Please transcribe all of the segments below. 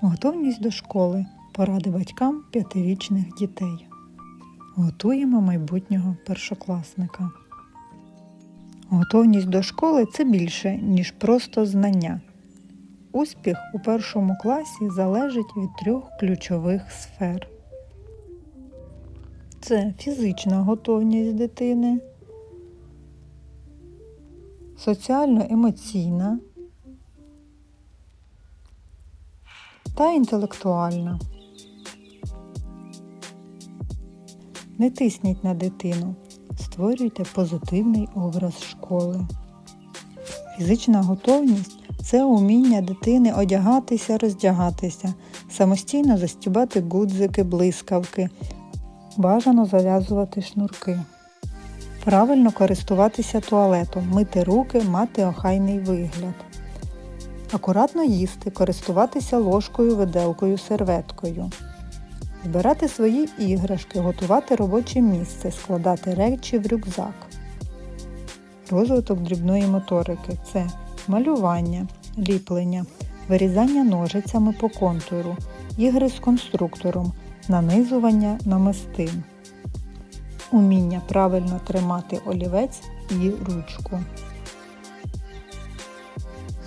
Готовність до школи. Поради батькам п'ятирічних дітей. Готуємо майбутнього першокласника. Готовність до школи це більше, ніж просто знання. Успіх у першому класі залежить від трьох ключових сфер. Це фізична готовність дитини, соціально-емоційна та інтелектуальна. Не тисніть на дитину, створюйте позитивний образ школи. Фізична готовність це уміння дитини одягатися, роздягатися, самостійно застібати гудзики, блискавки, бажано зав'язувати шнурки. Правильно користуватися туалетом, мити руки, мати охайний вигляд. Акуратно їсти, користуватися ложкою, виделкою, серветкою. Збирати свої іграшки, готувати робоче місце, складати речі в рюкзак. Розвиток дрібної моторики це малювання, ліплення, вирізання ножицями по контуру, ігри з конструктором, нанизування намистин. Уміння правильно тримати олівець і ручку.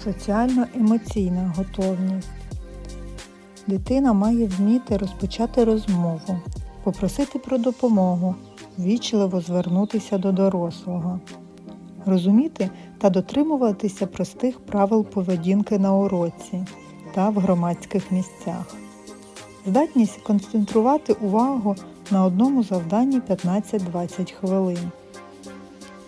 Соціально-емоційна готовність. Дитина має вміти розпочати розмову, попросити про допомогу, вічливо звернутися до дорослого, розуміти та дотримуватися простих правил поведінки на уроці та в громадських місцях. Здатність концентрувати увагу на одному завданні 15-20 хвилин.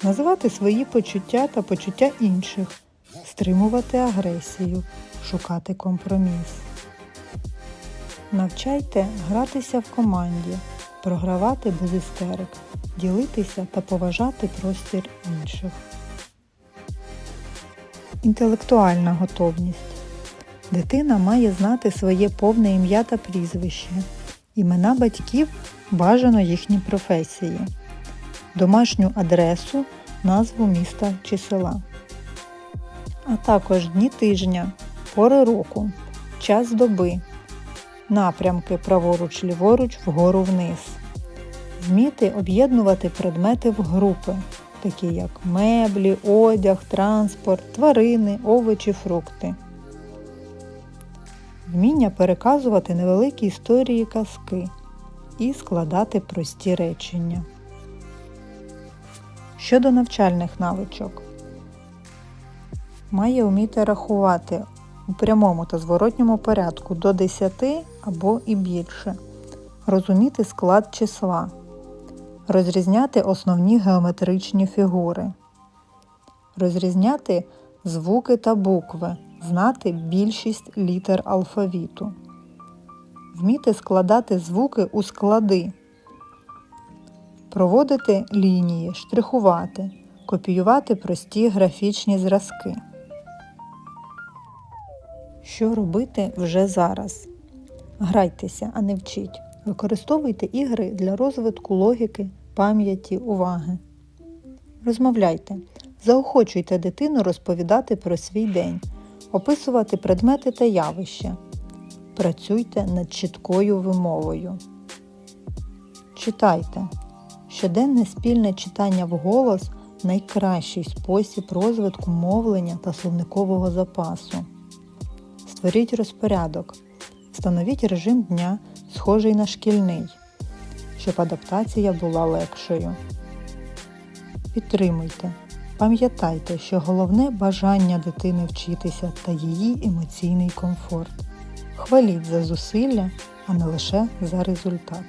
Називати свої почуття та почуття інших, стримувати агресію, шукати компроміс. Навчайте гратися в команді, програвати без істерик, ділитися та поважати простір інших. Інтелектуальна готовність. Дитина має знати своє повне ім'я та прізвище, імена батьків бажано їхні професії, домашню адресу, назву міста чи села, а також дні тижня, пори року, час доби, напрямки праворуч ліворуч вгору вниз. Вміти об'єднувати предмети в групи, такі як меблі, одяг, транспорт, тварини, овочі, фрукти. Вміння переказувати невеликі історії казки і складати прості речення. Щодо навчальних навичок, має вміти рахувати у прямому та зворотньому порядку до 10 або і більше, розуміти склад числа, розрізняти основні геометричні фігури, розрізняти звуки та букви, знати більшість літер алфавіту, вміти складати звуки у склади, проводити лінії, штрихувати, копіювати прості графічні зразки. Що робити вже зараз? Грайтеся, а не вчіть. Використовуйте ігри для розвитку логіки, пам'яті, уваги. Розмовляйте. Заохочуйте дитину розповідати про свій день, описувати предмети та явища. Працюйте над чіткою вимовою. Читайте. Щоденне спільне читання вголос найкращий спосіб розвитку мовлення та словникового запасу. Створіть розпорядок. Встановіть режим дня, схожий на шкільний, щоб адаптація була легшою. Підтримуйте. Пам'ятайте, що головне бажання дитини вчитися та її емоційний комфорт. Хваліть за зусилля, а не лише за результат.